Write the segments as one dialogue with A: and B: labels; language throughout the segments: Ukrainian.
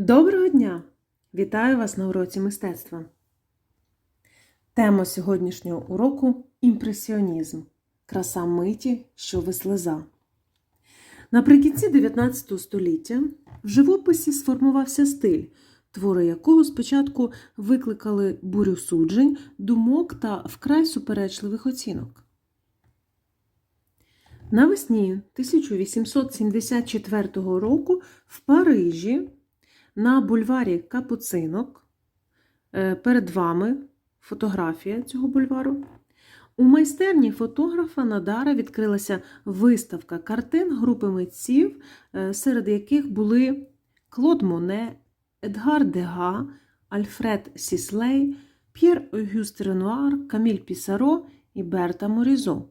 A: Доброго дня! Вітаю вас на уроці мистецтва. Тема сьогоднішнього уроку імпресіонізм. Краса миті, що вислиза. Наприкінці 19 століття в живописі сформувався стиль, твори якого спочатку викликали бурю суджень, думок та вкрай суперечливих оцінок. Навесні 1874 року в Парижі на бульварі Капуцинок. е, Перед вами фотографія цього бульвару. У майстерні фотографа Надара відкрилася виставка картин групи митців, е, серед яких були Клод Моне, Едгар Дега, Альфред Сіслей, П'єр Огюст Ренуар, Каміль Пісаро і Берта Морізо.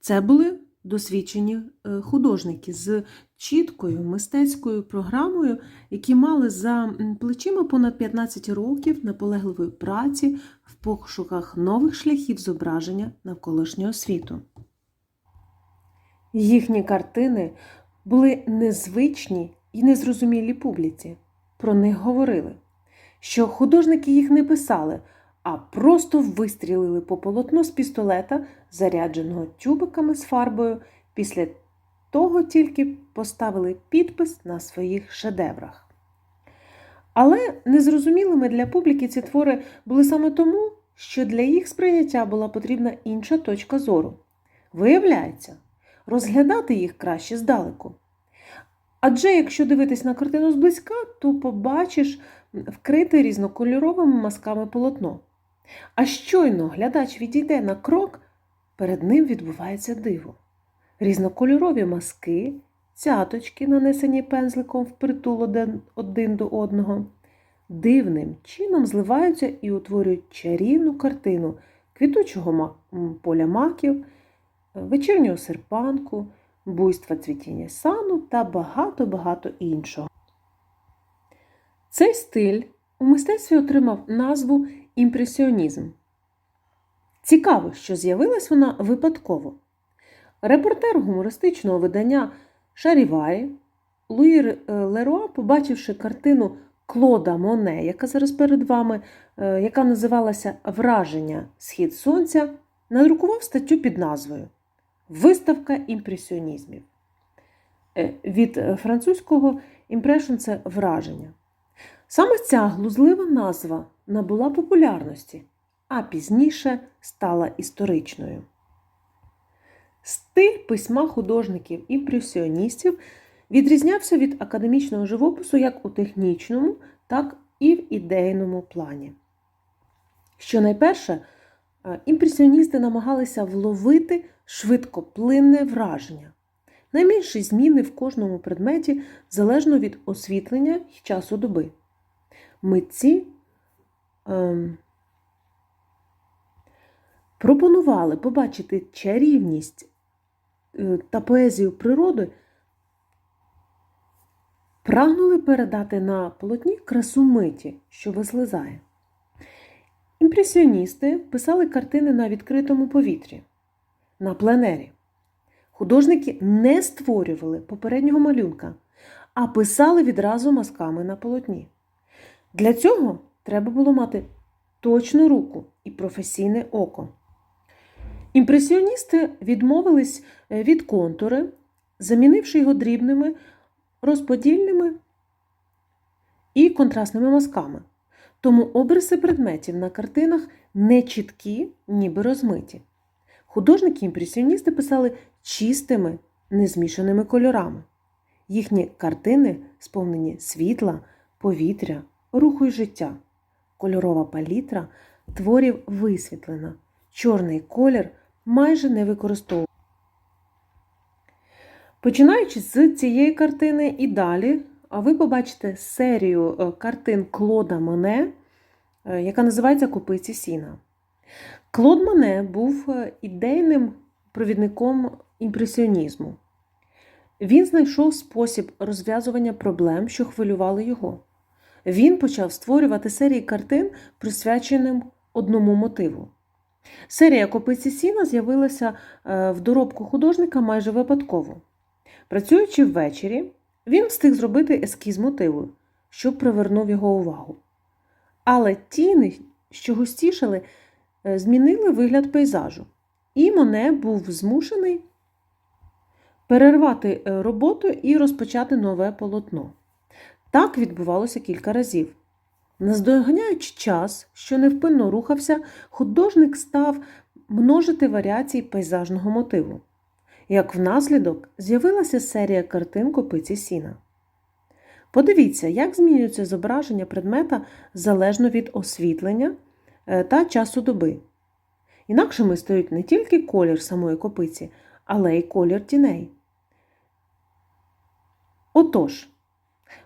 A: Це були досвідчені е, художники з чіткою мистецькою програмою, які мали за плечима понад 15 років наполегливої праці в пошуках нових шляхів зображення навколишнього світу. Їхні картини були незвичні і незрозумілі публіці. Про них говорили, що художники їх не писали, а просто вистрілили по полотно з пістолета, зарядженого тюбиками з фарбою, після того тільки поставили підпис на своїх шедеврах. Але незрозумілими для публіки ці твори були саме тому, що для їх сприйняття була потрібна інша точка зору. Виявляється, розглядати їх краще здалеку. Адже якщо дивитись на картину зблизька, то побачиш вкрите різнокольоровими мазками полотно. А щойно глядач відійде на крок, перед ним відбувається диво. Різнокольорові мазки, цяточки, нанесені пензликом впритул один, один до одного, дивним чином зливаються і утворюють чарівну картину квітучого поля маків, вечірнього серпанку, буйства цвітіння сану та багато-багато іншого. Цей стиль у мистецтві отримав назву імпресіонізм. Цікаво, що з'явилась вона випадково. Репортер гумористичного видання Шаріварі Луї е, Леруа, побачивши картину Клода Моне, яка зараз перед вами, е, яка називалася Враження Схід Сонця, надрукував статтю під назвою Виставка імпресіонізмів. Е, Від французького імпрешн це враження. Саме ця глузлива назва набула популярності, а пізніше стала історичною. Стиль письма художників-імпресіоністів відрізнявся від академічного живопису як у технічному, так і в ідейному плані. Щонайперше, імпресіоністи намагалися вловити швидкоплинне враження, найменші зміни в кожному предметі залежно від освітлення і часу доби. Митці ем, пропонували побачити чарівність е, та поезію природи, прагнули передати на полотні красу миті, що вислизає. Імпресіоністи писали картини на відкритому повітрі, на пленері. Художники не створювали попереднього малюнка, а писали відразу мазками на полотні. Для цього треба було мати точну руку і професійне око. Імпресіоністи відмовились е, від контури, замінивши його дрібними, розподільними і контрастними мазками. Тому обриси предметів на картинах не чіткі, ніби розмиті. Художники-імпресіоністи писали чистими, незмішаними кольорами. Їхні картини сповнені світла, повітря, руху й життя. Кольорова палітра творів висвітлена. Чорний колір майже не використовується. Починаючи з цієї картини і далі, ви побачите серію е, картин Клода Моне, е, яка називається Копиці сіна. Клод Моне був е, ідейним провідником імпресіонізму. Він знайшов спосіб розв'язування проблем, що хвилювали його. Він почав створювати серії картин, присвяченим одному мотиву. Серія Копиці сіна з'явилася е, в доробку художника майже випадково. Працюючи ввечері, він встиг зробити ескіз мотиву, що привернув його увагу. Але тіни, що густішали, е, змінили вигляд пейзажу, і Моне був змушений перервати е, роботу і розпочати нове полотно. Так відбувалося кілька разів. Наздоганяючи час, що невпинно рухався, художник став множити варіації пейзажного мотиву. Як внаслідок з'явилася серія картин копиці сіна. Подивіться, як змінюється зображення предмета залежно від освітлення е, та часу доби. Інакшими стають не тільки колір самої копиці, але й колір тіней. Отож,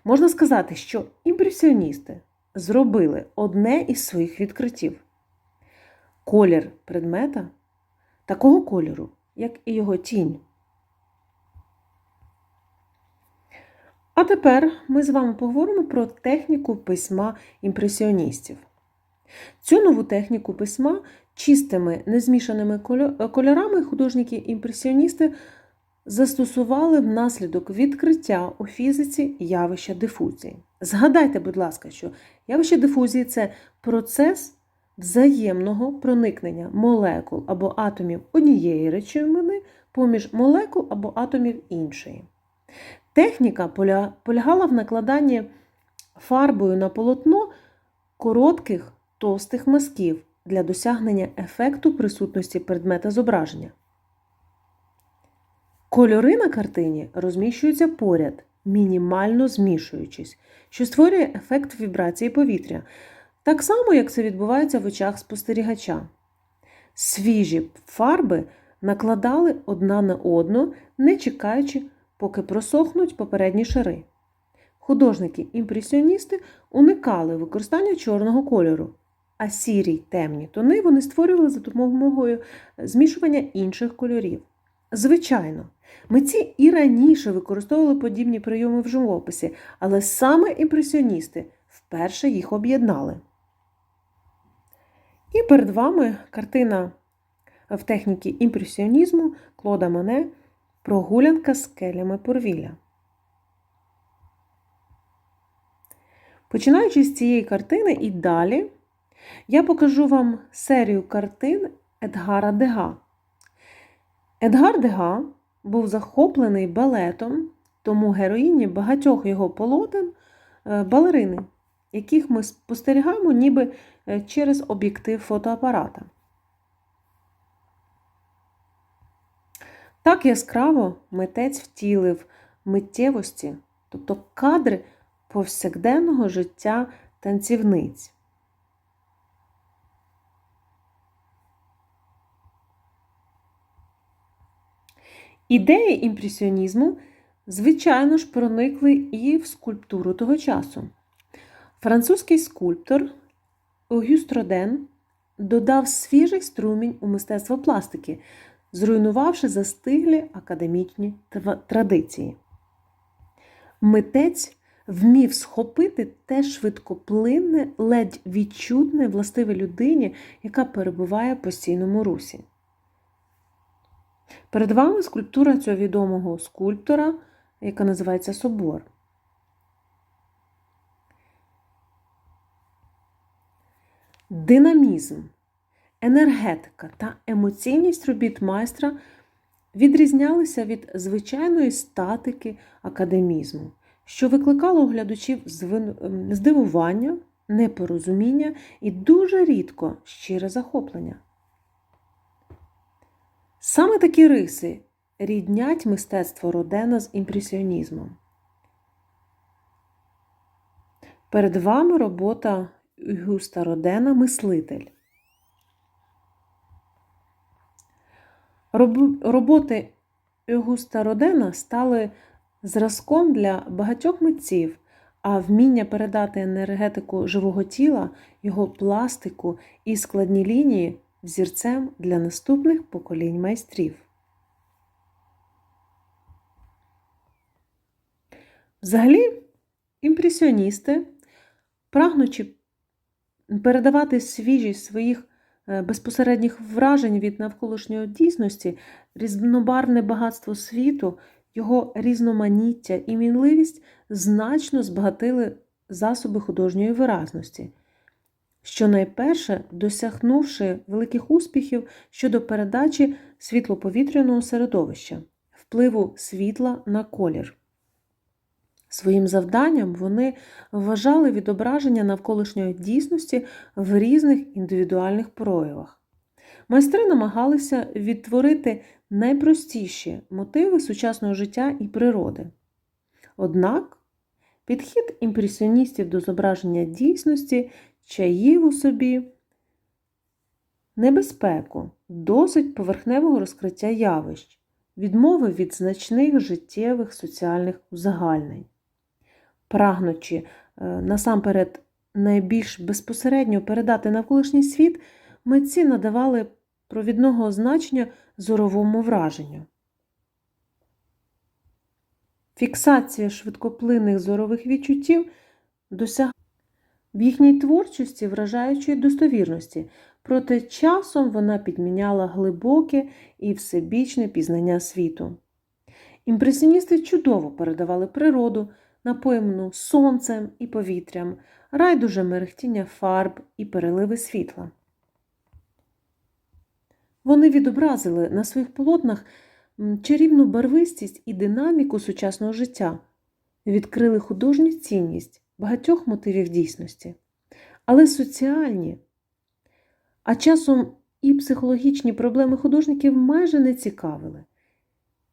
A: можна сказати, що імпресіоністи зробили одне із своїх відкриттів. Колір предмета такого кольору, як і його тінь. А тепер ми з вами поговоримо про техніку письма імпресіоністів. Цю нову техніку письма чистими, незмішаними кольорами художники-імпресіоністи застосували внаслідок відкриття у фізиці явища дифузії. Згадайте, будь ласка, що явище дифузії це процес взаємного проникнення молекул або атомів однієї речовини поміж молекул або атомів іншої. Техніка полягала в накладанні фарбою на полотно коротких товстих мазків для досягнення ефекту присутності предмета зображення. Кольори на картині розміщуються поряд, мінімально змішуючись, що створює ефект вібрації повітря, так само, як це відбувається в очах спостерігача. Свіжі фарби накладали одна на одну, не чекаючи, поки просохнуть попередні шари. Художники-імпресіоністи уникали використання чорного кольору, а сірі й темні тони вони створювали за допомогою змішування інших кольорів. Звичайно, митці і раніше використовували подібні прийоми в живописі, але саме імпресіоністи вперше їх об'єднали. І перед вами картина в техніці імпресіонізму Клода Мане Прогулянка з келями Порвіля. Починаючи з цієї картини і далі, я покажу вам серію картин Едгара Дега. Едгар Дега був захоплений балетом, тому героїні багатьох його полотен е, балерини, яких ми спостерігаємо ніби е, через об'єктив фотоапарата. Так яскраво митець втілив миттєвості, тобто кадри повсякденного життя танцівниць. Ідеї імпресіонізму, звичайно ж, проникли і в скульптуру того часу. Французький скульптор Огюст Роден додав свіжий струмінь у мистецтво пластики, зруйнувавши застиглі академічні традиції. Митець вмів схопити те швидкоплинне, ледь відчутне властиве людині, яка перебуває в постійному русі. Перед вами скульптура цього відомого скульптора, яка називається Собор. Динамізм, енергетика та емоційність робіт майстра відрізнялися від звичайної статики академізму, що викликало у глядачів здивування, непорозуміння і дуже рідко щире захоплення. Саме такі риси ріднять мистецтво Родена з імпресіонізмом. Перед вами робота Гюста Родена Мислитель. Роботи Гюста Родена стали зразком для багатьох митців, а вміння передати енергетику живого тіла, його пластику і складні лінії взірцем для наступних поколінь майстрів. Взагалі, імпресіоністи, прагнучи передавати свіжість своїх е, безпосередніх вражень від навколишньої дійсності, різнобарне багатство світу, його різноманіття і мінливість значно збагатили засоби художньої виразності, що найперше досягнувши великих успіхів щодо передачі світлоповітряного середовища, впливу світла на колір. Своїм завданням вони вважали відображення навколишньої дійсності в різних індивідуальних проявах. Майстри намагалися відтворити найпростіші мотиви сучасного життя і природи. Однак підхід імпресіоністів до зображення дійсності чаїв у собі небезпеку, досить поверхневого розкриття явищ, відмови від значних життєвих соціальних узагальнень. Прагнучи е, насамперед найбільш безпосередньо передати навколишній світ, митці надавали провідного значення зоровому враженню. Фіксація швидкоплинних зорових відчуттів досягла в їхній творчості вражаючої достовірності, проте часом вона підміняла глибоке і всебічне пізнання світу. Імпресіоністи чудово передавали природу, напоємну сонцем і повітрям, райдуже мерехтіння фарб і переливи світла. Вони відобразили на своїх полотнах чарівну барвистість і динаміку сучасного життя, відкрили художню цінність багатьох мотивів дійсності, але соціальні, а часом і психологічні проблеми художників майже не цікавили.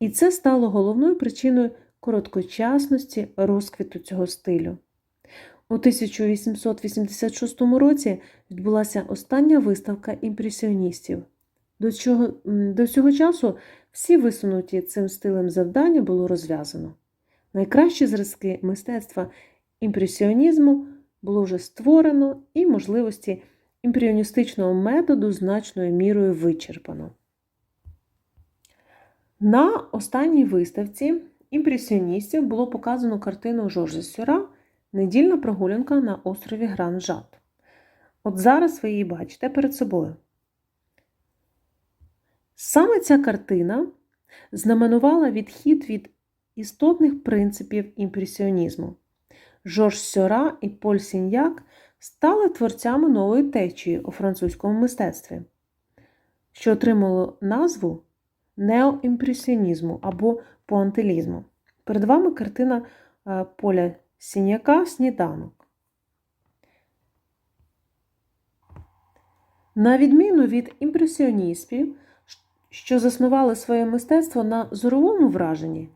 A: І це стало головною причиною короткочасності розквіту цього стилю. У 1886 році відбулася остання виставка імпресіоністів. До цього, до цього часу всі висунуті цим стилем завдання було розв'язано. Найкращі зразки мистецтва імпресіонізму було вже створено і можливості імпресіоністичного методу значною мірою вичерпано. На останній виставці імпресіоністів було показано картину Жоржа Сюра Недільна прогулянка на острові Гран-Жат. От зараз ви її бачите перед собою. Саме ця картина знаменувала відхід від істотних принципів імпресіонізму. Жорж Сьора і Поль Сіньяк стали творцями нової течії у французькому мистецтві, що отримало назву неоімпресіонізму або пуантилізму. Перед вами картина е, Поля Сіняка Сніданок. На відміну від імпресіоністів, що заснували своє мистецтво на зоровому враженні,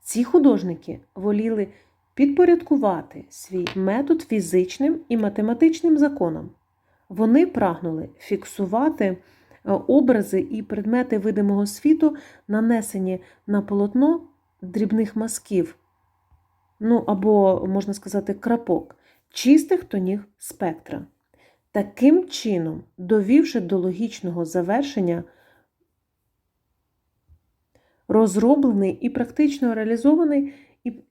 A: ці художники воліли підпорядкувати свій метод фізичним і математичним законам. Вони прагнули фіксувати е, образи і предмети видимого світу, нанесені на полотно дрібних мазків, ну або, можна сказати, крапок, чистих тонів спектра. Таким чином, довівши до логічного завершення, розроблений і практично реалізований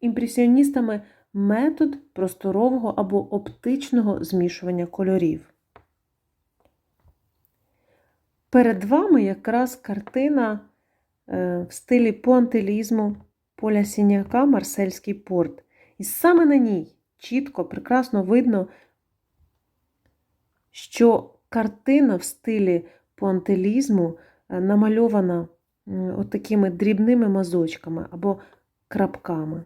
A: імпресіоністами метод просторового або оптичного змішування кольорів. Перед вами якраз картина е, в стилі пуантилізму поля сіняка Марсельський порт. І саме на ній чітко, прекрасно видно, що картина в стилі пуантилізму е, намальована от такими дрібними мазочками або крапками.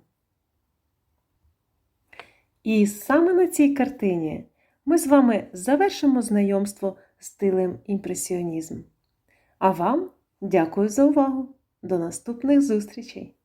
A: І саме на цій картині ми з вами завершимо знайомство з стилем імпресіонізм. А вам дякую за увагу! До наступних зустрічей!